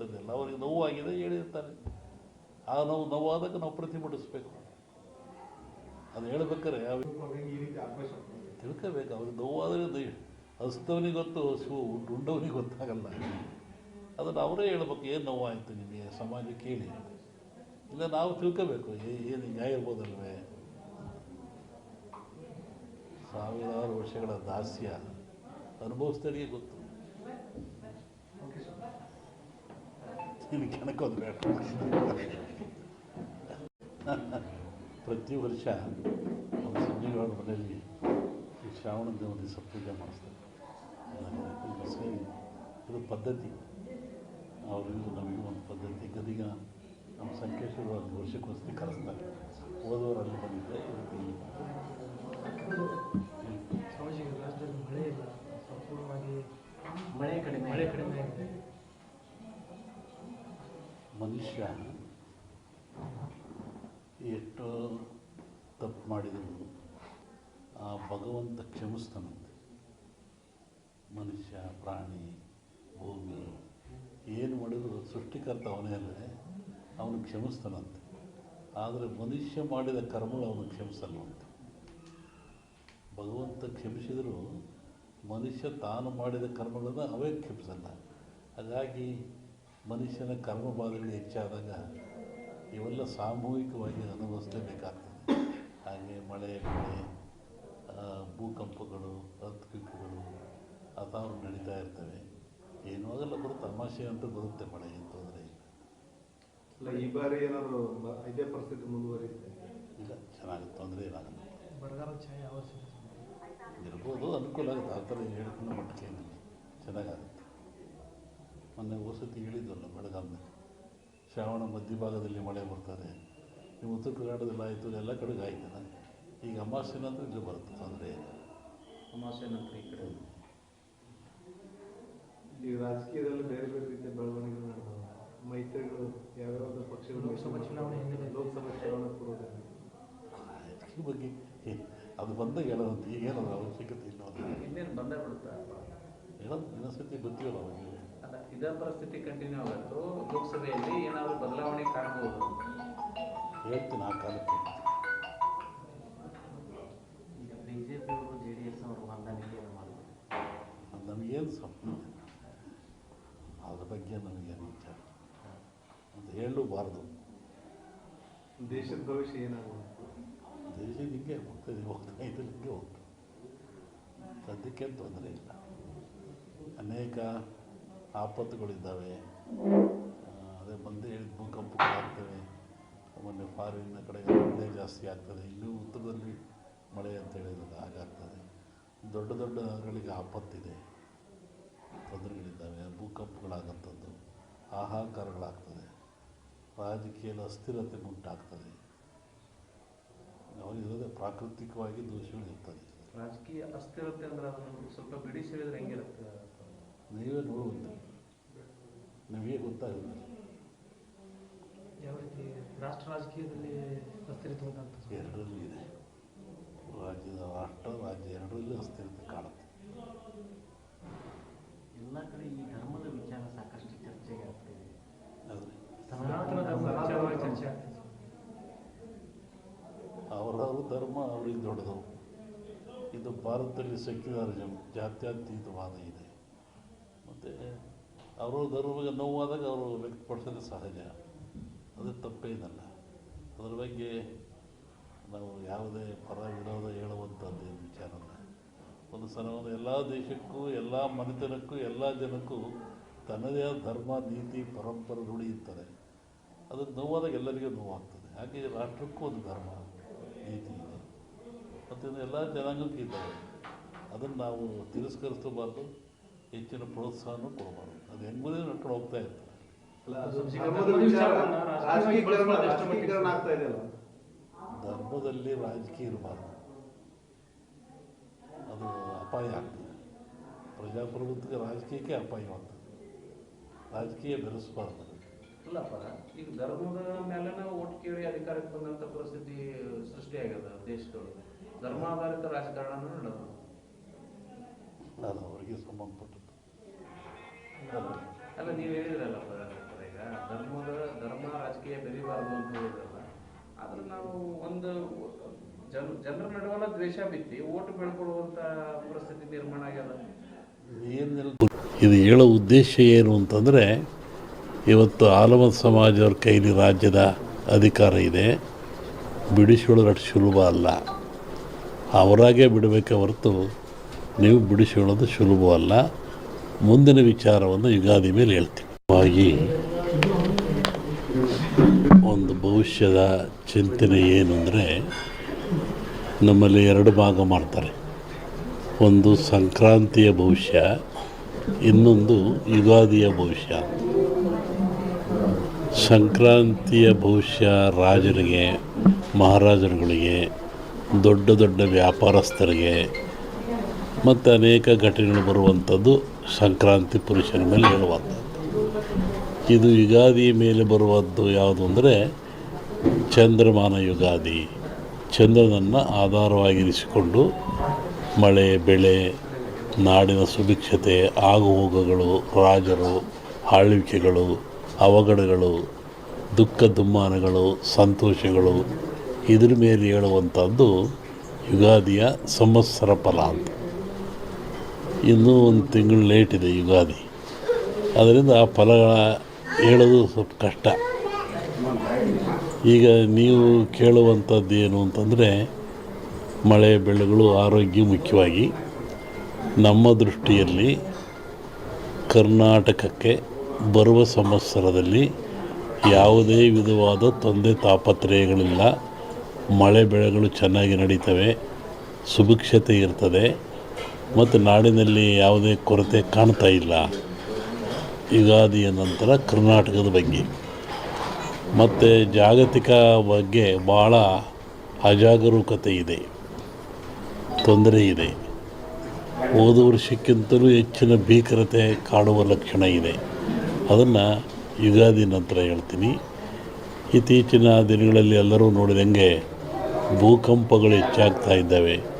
ಅಂತಂದಿಲ್ಲ ಅವ್ರಿಗೆ ನೋವಾಗಿದೆ, ಹೇಳಿರ್ತಾರೆ. ಆ ನೋವು ನೋವಾದಾಗ ನಾವು ಪ್ರತಿಭಟಿಸ್ಬೇಕು ಅದು ಹೇಳ್ಬೇಕಾರೆ ತಿಳ್ಕೋಬೇಕು, ಅವ್ರಿಗೆ ನೋವಾದರೆ ಹಸ್ತವನಿಗೆ ಗೊತ್ತು ಶಿವ ಉಂಡವನಿಗೆ ಗೊತ್ತಾಗಲ್ಲ. ಅದನ್ನು ಅವರೇ ಹೇಳ್ಬೇಕು, ಏನು ನೋವಾಯಿತು ನಿಮಗೆ ಸಮಾಜ ಕೇಳಿ. ಇಲ್ಲ, ನಾವು ತಿಳ್ಕೋಬೇಕು ಏನು ನ್ಯಾಯ ಇರ್ಬೋದಲ್ವೇ ಸಾವಿರಾರು ವರ್ಷಗಳ ದಾಸ್ಯ ಅನುಭವಿಸ್ತಾರಿಗೆ ಗೊತ್ತು. ನಿನಗೆ ಕೆಣಕೋದು ಬೇಡ ಪ್ರತಿ ವರ್ಷ ನಮ್ಮ ಸಂಜೀವರ ಮನೆಯಲ್ಲಿ ಈ ಶ್ರಾವಣ ದೇವ ದಿವಸ ಪೂಜೆ ಮಾಡಿಸ್ತಾರೆ. ಇದು ಪದ್ಧತಿ. ಅವರಿಗೂ ನಮಗೂ ಒಂದು ಪದ್ಧತಿ. ಗದಿಗ ನಮ್ಮ ಸಂಕೇಶ್ವರ ಒಂದು ವರ್ಷಕ್ಕೊಂದ್ಸತಿ ಕರೆಸ್ತಾರೆ ಓದೋರು ಅಲ್ಲಿ ಬಂದಿದ್ದೆ ಮಳೆ ಕಡಿಮೆ ಮಳೆ ಕಡಿಮೆ. ಮನುಷ್ಯ ಎಷ್ಟೋ ತಪ್ಪು ಮಾಡಿದರೂ, ಆ ಭಗವಂತ ಕ್ಷಮಿಸ್ತಾನಂತೆ. ಮನುಷ್ಯ, ಪ್ರಾಣಿ, ಭೂಮಿ, ಏನು ಮಾಡಿದ್ರು ಸೃಷ್ಟಿಕರ್ತ ಅವನೇ ಅಲ್ಲದೆ ಅವನು ಕ್ಷಮಿಸ್ತಾನಂತೆ. ಆದರೆ ಮನುಷ್ಯ ಮಾಡಿದ ಕರ್ಮಗಳು ಅವನು ಕ್ಷಮಿಸಲ್ವಂತೆ ಭಗವಂತ ಕ್ಷಮಿಸಿದರೂ ಮನುಷ್ಯ ತಾನು ಮಾಡಿದ ಕರ್ಮಗಳನ್ನು ಅವೇ ಕ್ಷಮಿಸಲ್ಲ. ಹಾಗಾಗಿ ಮನುಷ್ಯನ ಕರ್ಮ ಬಾಧೆಗಳು ಹೆಚ್ಚಾದಾಗ ಇವೆಲ್ಲ ಸಾಮೂಹಿಕವಾಗಿ ಅನುಭವಿಸಲೇಬೇಕಾಗ್ತದೆ ಹಾಗೆ ಮಳೆ ಬೆಳೆ ಭೂಕಂಪಗಳು ಅರ್ಥಕ್ವಿಕ್ಗಳು ಅಥವಾ ನಡೀತಾ ಇರ್ತವೆ. ಏನೂ ಆಗಲ್ಲ ಬರುತ್ತೆ ತಮಾಷೆ ಅಂತೂ ಬರುತ್ತೆ ಮಳೆ ಏನು ತೊಂದರೆ ಇಲ್ಲ. ಇಲ್ಲ ಈ ಬಾರಿ ಏನಾದರೂ ಬ- ಇದೇ ಪರಿಸ್ಥಿತಿ ಮುಂದುವರಿಯುತ್ತೆ? ಇಲ್ಲ ಚೆನ್ನಾಗಿ ತೊಂದರೆ ಏನಾಗಲ್ಲ ಬರಗಾಲ ಛಾಯೆ ಇರ್ಬೋದು ಅನುಕೂಲ ಆಗುತ್ತೆ. ಆ ಥರ ಹೇಳ್ಕೊಂಡು ಮಟ್ಟಕ್ಕೆ ಏನಿಲ್ಲ. ಚೆನ್ನಾಗಾಗುತ್ತೆ. ಮೊನ್ನೆ ವಸತಿ ಹೇಳಿದ್ವಲ್ಲ ಬೆಳಗಾವಿನಲ್ಲಿ ಶ್ರಾವಣ ಮಧ್ಯಭಾಗದಲ್ಲಿ ಮಳೆ ಬರ್ತದೆ. ಈ ಉತ್ತರ ಕರ್ನಾಟಕದಲ್ಲಿ ಆಯಿತು ಎಲ್ಲ ಕಡೆಗೆ ಆಯ್ತಲ್ಲ ಈಗ ಅಮಾವಾಸ್ಯೆ ನಂತರ ಇಲ್ಲಿ ಬರುತ್ತೆ ತೊಂದರೆ ಇಲ್ಲ. ಅಮಾವಾಸ್ಯೆ ನಂತರ ಈ ಕಡೆ. ಈ ರಾಜಕೀಯದಲ್ಲಿ ಬೇರೆ ಬೇರೆ ರೀತಿಯ ಬೆಳವಣಿಗೆಗಳು ನಡೆದವು. ಮೈತ್ರಿಗಳು ಯಾವ್ಯಾವ ಪಕ್ಷಗಳು ಲೋಕಸಭಾ ಚುನಾವಣೆ ಹಿನ್ನೆಲೆ. ಲೋಕಸಭಾ ಚುನಾವಣೆ ಕೊಡೋದಿಲ್ಲ ಈ ಬಗ್ಗೆ ಅದು ಬಂದಾಗ ಹೇಳೋದು ಈಗ ಏನದು ಅವಶ್ಯಕತೆ ಇಲ್ಲ ಇನ್ನೇನು ಬಂದೇ ಬಿಡುತ್ತಾ? ಹೇಳೋದು ಇನ್ನೊಂದ್ಸತಿ ಗೊತ್ತಿಲ್ಲ ಅವಾಗ ಅಲ್ಲ ಇದೇ ಪರಿಸ್ಥಿತಿ ಕಂಟಿನ್ಯೂ ಆಗುತ್ತೋ ಲೋಕಸಭೆಯಲ್ಲಿ ಏನಾದರೂ ಬದಲಾವಣೆ ಕಾಣಬಹುದು ಹೇಳ್ತೀನಿ ಆ ಕಾಲಕ್ಕೆ ಈಗ ಬಿಜೆಪಿಯವರು ಜೆ ಡಿ ಎಸ್ ಅವರು ಹೊಂದಾಣಿಕೆ ಮಾಡಿದ್ರು ಅದು ನಮಗೇನು ಸ್ವಪ್ನ. ಅದ್ರ ಬಗ್ಗೆ ನಮಗೇನು ವಿಚಾರ ಅಂತ ಹೇಳಲೂಬಾರ್ದು ದೇಶದ ಭವಿಷ್ಯ ಏನಾಗಬೇಕು ದೇಶ ಹಿಂಗೆ ಹೋಗ್ತದೆ ಹೋಗ್ತಾ ಇದ್ರೆ ಹಿಂಗೆ ಹೋಗ್ತದೆ. ಸದ್ಯಕ್ಕೆ ತೊಂದರೆ ಇಲ್ಲ. ಅನೇಕ ಆಪತ್ತುಗಳಿದ್ದಾವೆ. ಅದೇ ಬಂದೇ ಹೇಳಿದ ಭೂಕಂಪಗಳಾಗ್ತವೆ ಮೊನ್ನೆ ಫಾರಿನ್ನ ಕಡೆ ಮಳೆ ಜಾಸ್ತಿ ಆಗ್ತದೆ. ಇನ್ನೂ ಉತ್ತರದಲ್ಲಿ ಮಳೆ ಅಂತ ಹೇಳಿದ್ರೆ ಹಾಗಾಗ್ತದೆ ದೊಡ್ಡ ದೊಡ್ಡ ನಗರಗಳಿಗೆ ಆಪತ್ತಿದೆ. ತೊಂದರೆಗಳಿದ್ದಾವೆ. ಭೂಕಂಪಗಳಾಗಂಥದ್ದು ಹಾಹಾಕಾರಗಳಾಗ್ತದೆ. ರಾಜಕೀಯದ ಅಸ್ಥಿರತೆ ಉಂಟಾಗ್ತದೆ. ಅವರಿರೋದೇ ಪ್ರಾಕೃತಿಕವಾಗಿ ದೋಷಗಳು ಇರ್ತದೆ ರಾಜಕೀಯ ಅಸ್ಥಿರತೆ ಅಂದ್ರೆ ಅದನ್ನು ಸ್ವಲ್ಪ ಹೇಳಿದ್ರೆ ಹೆಂಗಿರುತ್ತೆ? ನೀವೇ ನೋಡುವಂತೆ. ನಮಗೆ ಗೊತ್ತಾಗಿಲ್ಲ ಯಾವ ರೀತಿ ರಾಷ್ಟ್ರ ರಾಜಕೀಯದಲ್ಲಿ ಎರಡರಲ್ಲೂ ಇದೆ. ರಾಜ್ಯದ ರಾಷ್ಟ್ರ ರಾಜ್ಯ ಎರಡರಲ್ಲೂ ಅಸ್ಥಿರತೆ ಕಾಣುತ್ತೆ. ಎಲ್ಲ ಕಡೆ ಈ ಧರ್ಮದ ವಿಚಾರ ಸಾಕಷ್ಟು ಚರ್ಚೆಗೆ ಆಗ್ತಿದೆ ಅವರವ್ರ ಧರ್ಮ ಅವ್ರಿಗೆ ದೊಡ್ಡದು. ಇದು ಭಾರತದಲ್ಲಿ ಸೆಕ್ಯುಲರಿಸಮ್ ಜಾತ್ಯತೀತವಾದ ಇದೆ. ಮತ್ತು ಅವರು ಧರ್ಮಕ್ಕೆ ನೋವಾದಾಗ ಅವರು ವ್ಯಕ್ತಪಡಿಸೋದು ಸಹಜ. ಅದು ತಪ್ಪೇನಲ್ಲ ಅದ್ರ ಬಗ್ಗೆ ನಾವು ಯಾವುದೇ ಪರ ವಿರೋಧ ಹೇಳುವಂಥದ್ದು ವಿಚಾರ ಒಂದು ಎಲ್ಲ ದೇಶಕ್ಕೂ, ಎಲ್ಲ ಮನೆತನಕ್ಕೂ, ಎಲ್ಲ ಜನಕ್ಕೂ ತನ್ನದೇ ಆದ ಧರ್ಮ, ನೀತಿ, ಪರಂಪರೆ ರೂಢಿ ಅದು ನೋವಾದಾಗ ಎಲ್ಲರಿಗೂ ನೋವಾಗ್ತದೆ. ಹಾಗೆ ರಾಷ್ಟ್ರಕ್ಕೂ ಒಂದು ಧರ್ಮ, ನೀತಿ ಇದೆ. ಮತ್ತು ಎಲ್ಲ ಜನಾಂಗಕ್ಕೂ ಇದ್ದಾವೆ. ಅದನ್ನು ನಾವು ತಿರಸ್ಕರಿಸಬಾರ್ದು ಹೆಚ್ಚಿನ ಪ್ರೋತ್ಸಾಹನೂ ಕೊಡಬಾರ್ದು. ಅದು ಹೋಗ್ತಾ ಎಷ್ಟು ಮಟ್ಟಿಗೆ ರಾಜಕೀಕರಣ ಆಗ್ತಾ ಇದೆಯಲ್ಲ? ಧರ್ಮದಲ್ಲಿ ರಾಜಕೀಯ ಇರಬಾರ್ದು. ಅದು ಅಪಾಯ ಆಗ್ತದೆ. ಪ್ರಜಾಪ್ರಭುತ್ವಕ್ಕೆ ರಾಜಕೀಯಕ್ಕೆ ಅಪಾಯವಾಗ್ತದೆ ರಾಜಕೀಯ ಬೆರೆಸಬಾರ್ದು. ಇಲ್ಲಪ್ಪ ಈಗ ಧರ್ಮದ ಮೇಲೆ ನಾವು ಒಟ್ಟು ಕೇಳಿ ಅಧಿಕಾರಕ್ಕೆ ಬಂದಂತ ಪರಿಸ್ಥಿತಿ ಸೃಷ್ಟಿಯಾಗ್ಯದ ದೇಶದೊಳಗೆ. ಧರ್ಮಾಧಾರಿತ ರಾಜಕಾರಣ ನಡೆದು ಅದು ಅವರಿಗೆ ಸಂಬಂಧಪಟ್ಟದ್ದು ಅಲ್ಲ, ನೀವು ಹೇಳಿದ್ರಲ್ಲಪ್ಪ ಧರ್ಮದ, ಧರ್ಮ ರಾಜಕೀಯ ಬೆರಿಬಾರ್ದು ಅಂತ ಹೇಳಿದ್ರಲ್ಲ, ಆದ್ರೆ ನಾವು ಒಂದು ಜನ, ಜನರ ನಡುವಲ್ಲ ದ್ವೇಷ ಬಿತ್ತಿ ಓಟು ಬೆಳ್ಕೊಳ್ಳುವಂತ ಪರಿಸ್ಥಿತಿ ನಿರ್ಮಾಣ ಆಗ್ಯದ? ಇದು ಹೇಳೋ ಉದ್ದೇಶ ಏನು ಅಂತಂದರೆ, ಇವತ್ತು ಆಲಮದ ಸಮಾಜದವ್ರ ಕೈಲಿ ರಾಜ್ಯದ ಅಧಿಕಾರ ಇದೆ. ಬಿಡಿಸಿಕೊಳ್ಳೋದು ಅಷ್ಟು ಸುಲಭ ಅಲ್ಲ. ಅವರಾಗೇ ಬಿಡಬೇಕೆ ಹೊರತು, ನೀವು ಬಿಡಿಸಿಕೊಳ್ಳೋದು ಸುಲಭವಲ್ಲ. ಮುಂದಿನ ವಿಚಾರವನ್ನು ಯುಗಾದಿ ಮೇಲೆ ಹೇಳ್ತೀನಿ. ಒಂದು ಭವಿಷ್ಯದ ಚಿಂತನೆ ಏನು ಅಂದರೆ ನಮ್ಮಲ್ಲಿ ಎರಡು ಭಾಗ ಮಾಡ್ತಾರೆ. ಒಂದು ಸಂಕ್ರಾಂತಿಯ ಭವಿಷ್ಯ, ಇನ್ನೊಂದು ಯುಗಾದಿಯ ಭವಿಷ್ಯ. ಸಂಕ್ರಾಂತಿಯ ಭವಿಷ್ಯ ರಾಜರಿಗೆ, ಮಹಾರಾಜರುಗಳಿಗೆ, ದೊಡ್ಡ ದೊಡ್ಡ ವ್ಯಾಪಾರಸ್ಥರಿಗೆ ಮತ್ತು ಅನೇಕ ಘಟನೆಗಳು ಬರುವಂಥದ್ದು ಸಂಕ್ರಾಂತಿ ಪುರುಷನ ಮೇಲೆ ಹೇಳುವಂಥದ್ದು. ಇದು ಯುಗಾದಿ ಮೇಲೆ ಬರುವದ್ದು ಯಾವುದು ಅಂದರೆ ಚಂದ್ರಮಾನ ಯುಗಾದಿ. ಚಂದ್ರನನ್ನು ಆಧಾರವಾಗಿರಿಸಿಕೊಂಡು ಮಳೆ, ಬೆಳೆ, ನಾಡಿನ ಸುಭಿಕ್ಷತೆ, ಆಗುಹೋಗುಗಳು, ರಾಜರು, ಆಳ್ವಿಕೆಗಳು, ಅವಘಡಗಳು, ದುಃಖ ದುಮ್ಮಾನಗಳು, ಸಂತೋಷಗಳು, ಇದ್ರ ಮೇಲೆ ಹೇಳುವಂಥದ್ದು ಯುಗಾದಿಯ ಸಂವತ್ಸರ ಫಲ ಅಂತ. ಇನ್ನೂ ಒಂದು ತಿಂಗಳು ಲೇಟ್ ಇದೆ ಯುಗಾದಿ. ಅದರಿಂದ ಆ ಫಲಗಳ ಹೇಳೋದು ಸ್ವಲ್ಪ ಕಷ್ಟ. ಈಗ ನೀವು ಕೇಳುವಂಥದ್ದು ಏನು ಅಂತಂದರೆ, ಮಳೆ ಬೆಳೆಗಳು ಆರೋಗ್ಯ ಮುಖ್ಯವಾಗಿ. ನಮ್ಮ ದೃಷ್ಟಿಯಲ್ಲಿ ಕರ್ನಾಟಕಕ್ಕೆ ಬರುವ ಸಂವತ್ಸರದಲ್ಲಿ ಯಾವುದೇ ವಿಧವಾದ ತೊಂದರೆ ತಾಪತ್ರಯಗಳಿಲ್ಲ. ಮಳೆ ಬೆಳೆಗಳು ಚೆನ್ನಾಗಿ ನಡೀತವೆ. ಸುಭಿಕ್ಷತೆ ಇರ್ತದೆ. ಮತ್ತು ನಾಡಿನಲ್ಲಿ ಯಾವುದೇ ಕೊರತೆ ಕಾಣ್ತಾ ಇಲ್ಲ. ಯುಗಾದಿಯ ನಂತರ ಕರ್ನಾಟಕದ ಬಗ್ಗೆ. ಮತ್ತು ಜಾಗತಿಕ ಬಗ್ಗೆ ಭಾಳ ಅಜಾಗರೂಕತೆ ಇದೆ. ತೊಂದರೆ ಇದೆ. ಹೋದ ವರ್ಷಕ್ಕಿಂತಲೂ ಹೆಚ್ಚಿನ ಭೀಕರತೆ ಕಾಡುವ ಲಕ್ಷಣ ಇದೆ. ಅದನ್ನು ಯುಗಾದಿ ನಂತರ ಹೇಳ್ತೀನಿ. ಇತ್ತೀಚಿನ ದಿನಗಳಲ್ಲಿ ಎಲ್ಲರೂ ನೋಡಿದಂಗೆ ಭೂಕಂಪಗಳು ಹೆಚ್ಚಾಗ್ತಾ ಇದ್ದಾವೆ.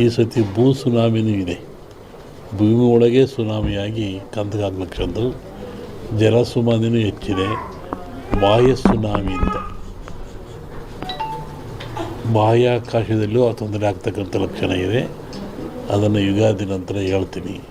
ಈ ಸತಿ ಭೂ ಸುನಾಮಿನೂ ಇದೆ. ಭೂಮಿ ಒಳಗೆ ಸುನಾಮಿಯಾಗಿ ಕಂದಗಾಗ್ಲಕ್ಕಂದು ಜಲ ಸುನಾಮಿನೂ ಹೆಚ್ಚಿದೆ. ಬಾಹ್ಯ ಸುನಾಮಿ ಅಂತ. ಬಾಹ್ಯಾಕಾಶದಲ್ಲೂ ಆ ತೊಂದರೆ ಆಗ್ತಕ್ಕಂಥ ಲಕ್ಷಣ ಇದೆ. ಅದನ್ನು ಯುಗಾದಿ ನಂತರ ಹೇಳ್ತೀನಿ.